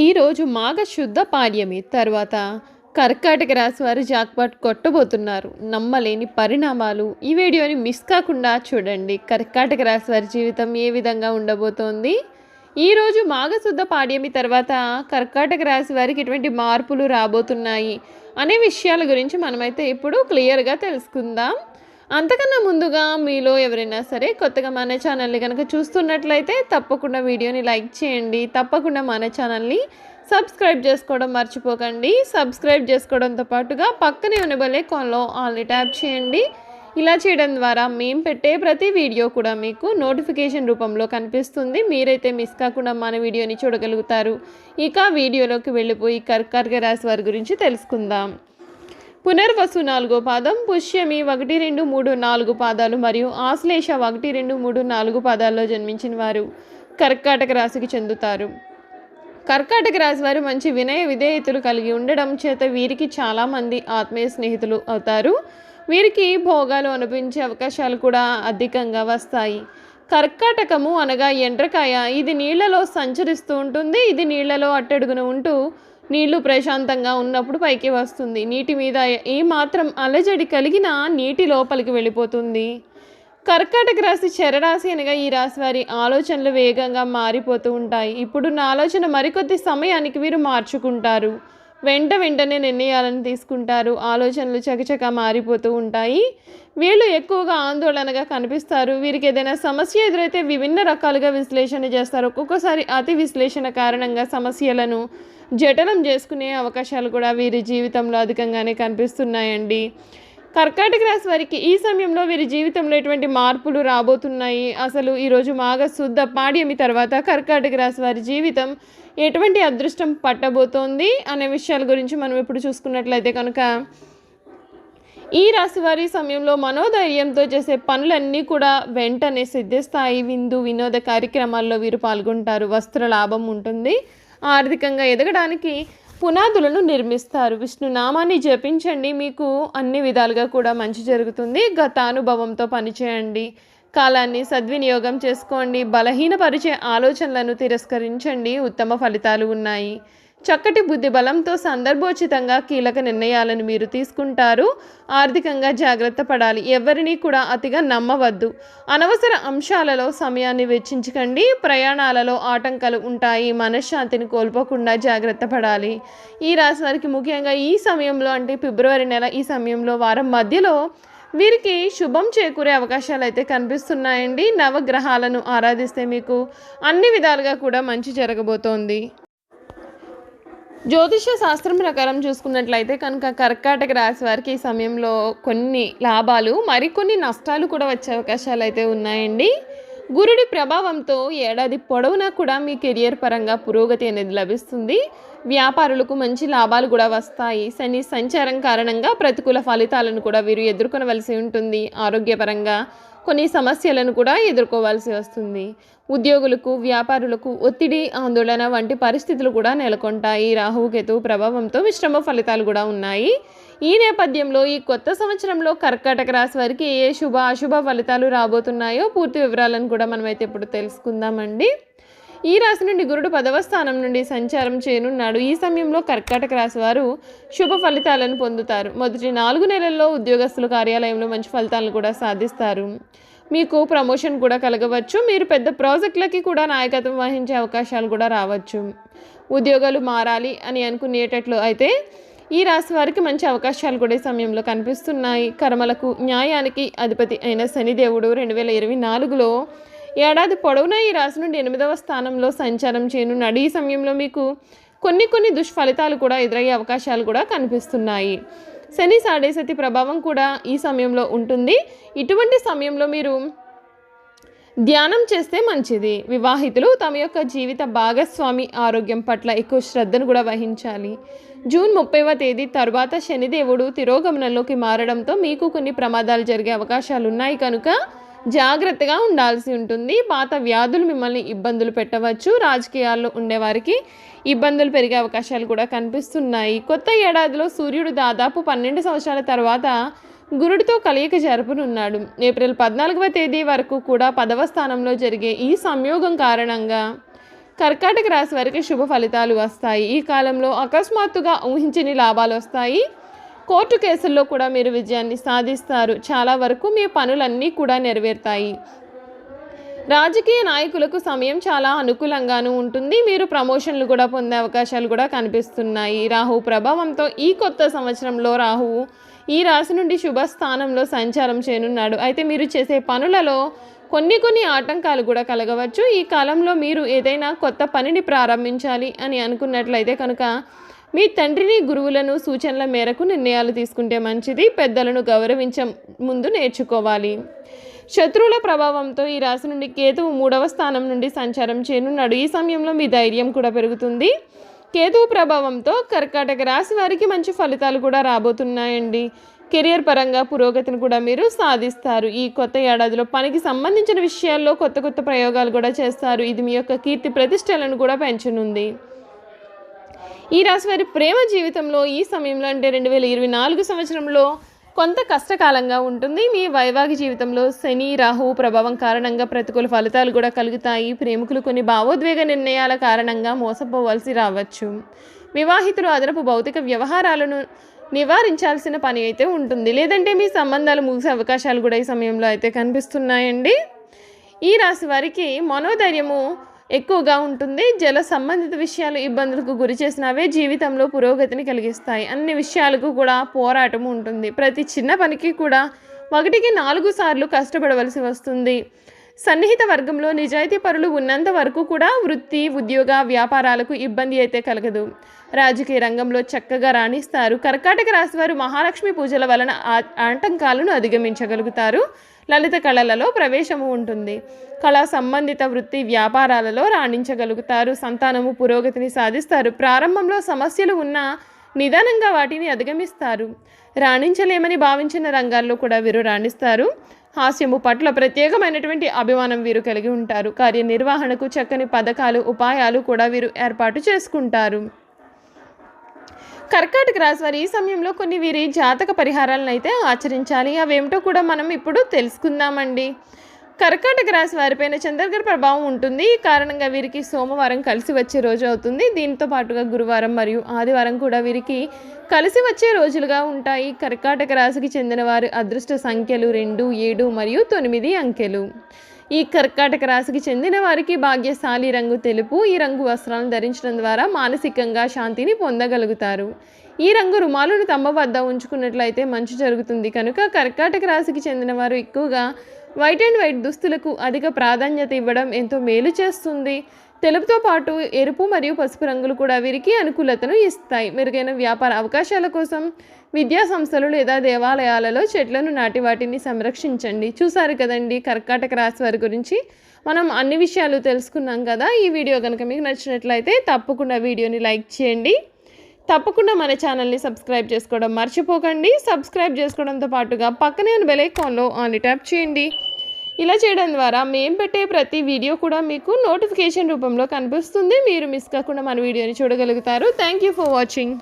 ఈరోజు మాఘ శుద్ధ పాడ్యమి. తర్వాత కర్కాటక రాశి వారు జాక్పాట్ కొట్టబోతున్నారు. నమ్మలేని పరిణామాలు. ఈ వీడియోని మిస్ కాకుండా చూడండి. కర్కాటక రాశి వారి జీవితం ఏ విధంగా ఉండబోతోంది? ఈరోజు మాఘశుద్ధ పాడ్యమి తర్వాత కర్కాటక రాశి వారికి ఎటువంటి మార్పులు రాబోతున్నాయి? అనే విషయాల గురించి మనమైతే ఇప్పుడు క్లియర్గా తెలుసుకుందాం. అంతకన్నా ముందుగా మీలో ఎవరైనా సరే కొత్తగా మన ఛానల్ని కనుక చూస్తున్నట్లయితే తప్పకుండా వీడియోని లైక్ చేయండి. తప్పకుండా మన ఛానల్ని సబ్స్క్రైబ్ చేసుకోవడం మర్చిపోకండి. సబ్స్క్రైబ్ చేసుకోవడంతో పాటుగా పక్కనే ఉన్న బెల్ కాల్లో ఆల్ని ట్యాప్ చేయండి. ఇలా చేయడం ద్వారా మేము పెట్టే ప్రతి వీడియో కూడా మీకు నోటిఫికేషన్ రూపంలో కనిపిస్తుంది. మీరైతే మిస్ కాకుండా మన వీడియోని చూడగలుగుతారు. ఇక వీడియోలోకి వెళ్ళిపోయి కర్కాటక రాశి వారి గురించి తెలుసుకుందాం. పునర్వసు నాలుగో పాదం పుష్యమి ఒకటి రెండు మూడు నాలుగు పాదాలు మరియు ఆశ్లేష ఒకటి రెండు మూడు నాలుగు పాదాల్లో జన్మించిన వారు కర్కాటక రాశికి చెందుతారు. కర్కాటక రాశి వారు మంచి వినయ విధేయతలు కలిగి ఉండడం చేత వీరికి చాలామంది ఆత్మీయ స్నేహితులు అవుతారు. వీరికి భోగాలు అనిపించే అవకాశాలు కూడా అధికంగా వస్తాయి. కర్కాటకము అనగా ఎండ్రకాయ. ఇది నీళ్ళలో సంచరిస్తూ ఉంటుంది. ఇది నీళ్ళలో అట్టడుగున ఉంటూ నీళ్ళు ప్రశాంతంగా ఉన్నప్పుడు పైకి వస్తుంది. నీటి మీద ఏ మాత్రం అలజడి కలిగినా నీటి లోపలికి వెళ్ళిపోతుంది. కర్కాటక రాశి చరరాశి అనగా ఈ రాశి వారి ఆలోచనలు వేగంగా మారిపోతూ ఉంటాయి. ఇప్పుడున్న ఆలోచన మరికొద్ది సమయానికి వీరు మార్చుకుంటారు. వెంట వెంటనే నిర్ణయాలను తీసుకుంటారు. ఆలోచనలు చకచక మారిపోతూ ఉంటాయి. వీళ్ళు ఎక్కువగా ఆందోళనగా కనిపిస్తారు. వీరికి ఏదైనా సమస్య ఎదురైతే విభిన్న రకాలుగా విశ్లేషణ చేస్తారు. ఒక్కొక్కసారి అతి విశ్లేషణ కారణంగా సమస్యలను జటనం చేసుకునే అవకాశాలు కూడా వీరి జీవితంలో అధికంగానే కనిపిస్తున్నాయండి. కర్కాటక రాశి వారికి ఈ సమయంలో వీరి జీవితంలో ఎటువంటి మార్పులు రాబోతున్నాయి? అసలు ఈరోజు మాఘ శుద్ధ పాడ్యమి తర్వాత కర్కాటక రాశి వారి జీవితం ఎటువంటి అదృష్టం పట్టబోతోంది? అనే విషయాల గురించి మనం ఇప్పుడు చూసుకున్నట్లయితే కనుక ఈ రాశి వారి సమయంలో మనోధైర్యంతో చేసే పనులన్నీ కూడా వెంటనే సిద్ధిస్తాయి. విందు వినోద కార్యక్రమాల్లో వీరు పాల్గొంటారు. వస్త్ర లాభం ఉంటుంది. ఆర్థికంగా ఎదగడానికి పునాదులను నిర్మిస్తారు. విష్ణునామాన్ని జపించండి. మీకు అన్ని విధాలుగా కూడా మంచి జరుగుతుంది. గత అనుభవంతో పనిచేయండి. కాలాన్ని సద్వినియోగం చేసుకోండి. బలహీనపరిచే ఆలోచనలను తిరస్కరించండి. ఉత్తమ ఫలితాలు ఉన్నాయి. చక్కటి బుద్ధి బలంతో సందర్భోచితంగా కీలక నిర్ణయాలను మీరు తీసుకుంటారు. ఆర్థికంగా జాగ్రత్త పడాలి. ఎవరిని కూడా అతిగా నమ్మవద్దు. అనవసర అంశాలలో సమయాన్ని వెచ్చించకండి. ప్రయాణాలలో ఆటంకాలు ఉంటాయి. మనశ్శాంతిని కోల్పోకుండా జాగ్రత్త పడాలి. ఈ రాశి వారికి ముఖ్యంగా ఈ సమయంలో అంటే ఫిబ్రవరి నెల ఈ సమయంలో వారం మధ్యలో వీరికి శుభం చేకూరే అవకాశాలు అయితే కనిపిస్తున్నాయండి. నవగ్రహాలను ఆరాధిస్తే మీకు అన్ని విధాలుగా కూడా మంచి జరగబోతోంది. జ్యోతిష శాస్త్రం ప్రకారం చూసుకున్నట్లయితే కనుక కర్కాటక రాశి వారికి ఈ సమయంలో కొన్ని లాభాలు మరికొన్ని నష్టాలు కూడా వచ్చే అవకాశాలు అయితే ఉన్నాయండి. గురుడి ప్రభావంతో ఏడాది పొడవునా కూడా మీ కెరియర్ పరంగా పురోగతి అనేది లభిస్తుంది. వ్యాపారులకు మంచి లాభాలు కూడా వస్తాయి. శని సంచారం కారణంగా ప్రతికూల ఫలితాలను కూడా వీరు ఎదుర్కొనవలసి ఉంటుంది. ఆరోగ్యపరంగా కొన్ని సమస్యలను కూడా ఎదుర్కోవాల్సి వస్తుంది. ఉద్యోగులకు వ్యాపారులకు ఒత్తిడి ఆందోళన వంటి పరిస్థితులు కూడా నెలకొంటాయి. రాహుకేతు ప్రభావంతో మిశ్రమ ఫలితాలు కూడా ఉన్నాయి. ఈ నేపథ్యంలో ఈ కొత్త సంవత్సరంలో కర్కాటక రాశి వారికి ఏ శుభ అశుభ ఫలితాలు రాబోతున్నాయో పూర్తి వివరాలను కూడా మనమైతే ఇప్పుడు తెలుసుకుందామండి. ఈ రాశి నుండి గురుడు పదవ స్థానం నుండి సంచారం చేయనున్నాడు. ఈ సమయంలో కర్కాటక రాశి వారు శుభ ఫలితాలను పొందుతారు. మొదటి నాలుగు నెలల్లో ఉద్యోగస్తుల కార్యాలయంలో మంచి ఫలితాలను కూడా సాధిస్తారు. మీకు ప్రమోషన్ కూడా కలగవచ్చు. మీరు పెద్ద ప్రాజెక్టులకి కూడా నాయకత్వం వహించే అవకాశాలు కూడా రావచ్చు. ఉద్యోగాలు మారాలి అని అనుకునేటట్లు అయితే ఈ రాశి వారికి మంచి అవకాశాలు కూడా ఈ సమయంలో కనిపిస్తున్నాయి. కర్మలకు న్యాయానికి అధిపతి అయిన శనిదేవుడు రెండు వేల ఇరవై నాలుగులో ఏడాది పొడవునా ఈ రాశి నుండి ఎనిమిదవ స్థానంలో సంచారం చేయనున్నాడు ఈ సమయంలో మీకు కొన్ని కొన్ని దుష్ఫలితాలు కూడా ఎదురయ్యే అవకాశాలు కూడా కనిపిస్తున్నాయి. శని సాడేసతి ప్రభావం కూడా ఈ సమయంలో ఉంటుంది. ఇటువంటి సమయంలో మీరు ధ్యానం చేస్తే మంచిది. వివాహితులు తమ యొక్క జీవిత భాగస్వామి ఆరోగ్యం పట్ల ఎక్కువ శ్రద్ధను కూడా వహించాలి. జూన్ ముప్పైవ తేదీ తర్వాత శనిదేవుడు తిరోగమనంలోకి మారడంతో మీకు కొన్ని ప్రమాదాలు జరిగే అవకాశాలు ఉన్నాయి కనుక జాగ్రత్తగా ఉండాల్సి ఉంటుంది. పాత వ్యాధులు మిమ్మల్ని ఇబ్బందులు పెట్టవచ్చు. రాజకీయాల్లో ఉండేవారికి ఇబ్బందులు పెరిగే అవకాశాలు కూడా కనిపిస్తున్నాయి. కొత్త ఏడాదిలో సూర్యుడు దాదాపు పన్నెండు సంవత్సరాల తర్వాత గురుడితో కలయిక జరపనున్నాడు. ఏప్రిల్ పద్నాలుగవ తేదీ వరకు కూడా పదవ స్థానంలో జరిగే ఈ సంయోగం కారణంగా కర్కాటక రాశి వారికి శుభ ఫలితాలు వస్తాయి. ఈ కాలంలో అకస్మాత్తుగా ఊహించని లాభాలు వస్తాయి. కోర్టు కేసుల్లో కూడా మీరు విజయాన్ని సాధిస్తారు. చాలా వరకు మీ పనులన్నీ కూడా నెరవేరుతాయి. రాజకీయ నాయకులకు సమయం చాలా అనుకూలంగాను ఉంటుంది. మీరు ప్రమోషన్లు కూడా పొందే అవకాశాలు కూడా కనిపిస్తున్నాయి. రాహు ప్రభావంతో ఈ కొత్త సంవత్సరంలో రాహువు ఈ రాశి నుండి శుభ స్థానంలో సంచారం చేయనున్నాడు. అయితే మీరు చేసే పనులలో కొన్ని కొన్ని ఆటంకాలు కూడా కలగవచ్చు. ఈ కాలంలో మీరు ఏదైనా కొత్త పనిని ప్రారంభించాలి అని అనుకున్నట్లయితే కనుక మీ తండ్రిని గురువులను సూచనల మేరకు నిర్ణయాలు తీసుకుంటే మంచిది పెద్దలను గౌరవించ ముందు నేర్చుకోవాలి. శత్రువుల ప్రభావంతో ఈ రాశి నుండి కేతువు మూడవ స్థానం నుండి సంచారం చేయనున్నాడు. ఈ సమయంలో మీ ధైర్యం కూడా పెరుగుతుంది. కేతువు ప్రభావంతో కర్కాటక రాశి వారికి మంచి ఫలితాలు కూడా రాబోతున్నాయండి. కెరియర్ పరంగా పురోగతిని కూడా మీరు సాధిస్తారు. ఈ కొత్త ఏడాదిలో పనికి సంబంధించిన విషయాల్లో కొత్త కొత్త ప్రయోగాలు కూడా చేస్తారు. ఇది మీ యొక్క కీర్తి ప్రతిష్టలను కూడా పెంచనుంది. ఈ రాశి వారి ప్రేమ జీవితంలో ఈ సమయంలో అంటే రెండు వేల ఇరవై నాలుగు సంవత్సరంలో కొంత కష్టకాలంగా ఉంటుంది. మీ వైవాహిక జీవితంలో శని రాహు ప్రభావం కారణంగా ప్రతికూల ఫలితాలు కూడా కలుగుతాయి. ప్రేమికులు కొన్ని భావోద్వేగ నిర్ణయాల కారణంగా మోసపోవలసి రావచ్చు. వివాహితులు అదనపు భౌతిక వ్యవహారాలను నివారించాల్సిన పని అయితే ఉంటుంది. లేదంటే మీ సంబంధాలు ముగిసే అవకాశాలు కూడా ఈ సమయంలో అయితే కనిపిస్తున్నాయండి. ఈ రాశి వారికి మనోధైర్యము ఎక్కువగా ఉంటుంది. జల సంబంధిత విషయాలు ఇబ్బందులకు గురి చేసినవే జీవితంలో పురోగతిని కలిగిస్తాయి. అన్ని విషయాలకు కూడా పోరాటం ఉంటుంది. ప్రతి చిన్న పనికి కూడా ఒకటికి నాలుగు సార్లు కష్టపడవలసి వస్తుంది. సన్నిహిత వర్గంలో నిజాయితీ పరులు ఉన్నంత వరకు కూడా వృత్తి ఉద్యోగ వ్యాపారాలకు ఇబ్బంది అయితే కలగదు. రాజకీయ రంగంలో చక్కగా రాణిస్తారు. కర్కాటక రాశి వారు మహాలక్ష్మి పూజల వలన ఆ- ఆటంకాలను అధిగమించగలుగుతారు. లలిత కళలలో ప్రవేశము ఉంటుంది. కళా సంబంధిత వృత్తి వ్యాపారాలలో రాణించగలుగుతారు. సంతానము పురోగతిని సాధిస్తారు. ప్రారంభంలో సమస్యలు ఉన్నా నిదానంగా వాటిని అధిగమిస్తారు. రాణించలేమని భావించిన రంగాల్లో కూడా వీరు రాణిస్తారు. హాస్యము పట్ల ప్రత్యేకమైనటువంటి అభిమానం వీరు కలిగి ఉంటారు. కార్యనిర్వహణకు చక్కని పథకాలు ఉపాయాలు కూడా వీరు ఏర్పాటు చేసుకుంటారు. కర్కాటక రాశి వారు ఈ సమయంలో కొన్ని వీరి జాతక పరిహారాలను అయితే ఆచరించాలి. అవేమిటో కూడా మనం ఇప్పుడు తెలుసుకుందామండి. కర్కాటక రాశి వారిపైన చంద్రగ్రహ ప్రభావం ఉంటుంది. ఈ కారణంగా వీరికి సోమవారం కలిసి వచ్చే రోజు అవుతుంది. దీంతో పాటుగా గురువారం మరియు ఆదివారం కూడా వీరికి కలిసి వచ్చే రోజులుగా ఉంటాయి. కర్కాటక రాశికి చెందిన వారి అదృష్ట సంఖ్యలు రెండు ఏడు మరియు తొమ్మిది అంకెలు. ఈ కర్కాటక రాశికి చెందిన వారికి భాగ్యశాలి రంగు తెలుపు ఈ రంగు వస్త్రాలను ధరించడం ద్వారా మానసికంగా శాంతిని పొందగలుగుతారు. ఈ రంగు రుమాలును తమ వద్ద ఉంచుకున్నట్లయితే మంచి జరుగుతుంది. కనుక కర్కాటక రాశికి చెందిన వారు ఎక్కువగా వైట్ అండ్ వైట్ దుస్తులకు అధిక ప్రాధాన్యత ఇవ్వడం ఎంతో మేలు చేస్తుంది. తెలుపుతో పాటు ఎరుపు మరియు పసుపు రంగులు కూడా వీరికి అనుకూలతను ఇస్తాయి. మెరుగైన వ్యాపార అవకాశాల కోసం విద్యా సంస్థలు లేదా దేవాలయాలలో చెట్లను నాటి వాటిని సంరక్షించండి. చూసారు కదండి కర్కాటక రాశి వారి గురించి? మనం అన్ని విషయాలు తెలుసుకున్నాం కదా. ఈ వీడియో కనుక మీకు నచ్చినట్లయితే తప్పకుండా వీడియోని లైక్ చేయండి. తప్పకుండా మన ఛానల్ని సబ్స్క్రైబ్ చేసుకోవడం మర్చిపోకండి. సబ్స్క్రైబ్ చేసుకోవడంతో పాటుగా పక్కనే ఉన్న బెల్ ఐకాన్లో ఆన్ ట్యాప్ చేయండి. ఇలా చేయడం ద్వారా మేము పెట్టే ప్రతి వీడియో కూడా మీకు నోటిఫికేషన్ రూపంలో కనిపిస్తుంది. మీరు మిస్ కాకుండా మన వీడియోని చూడగలుగుతారు. Thank you for watching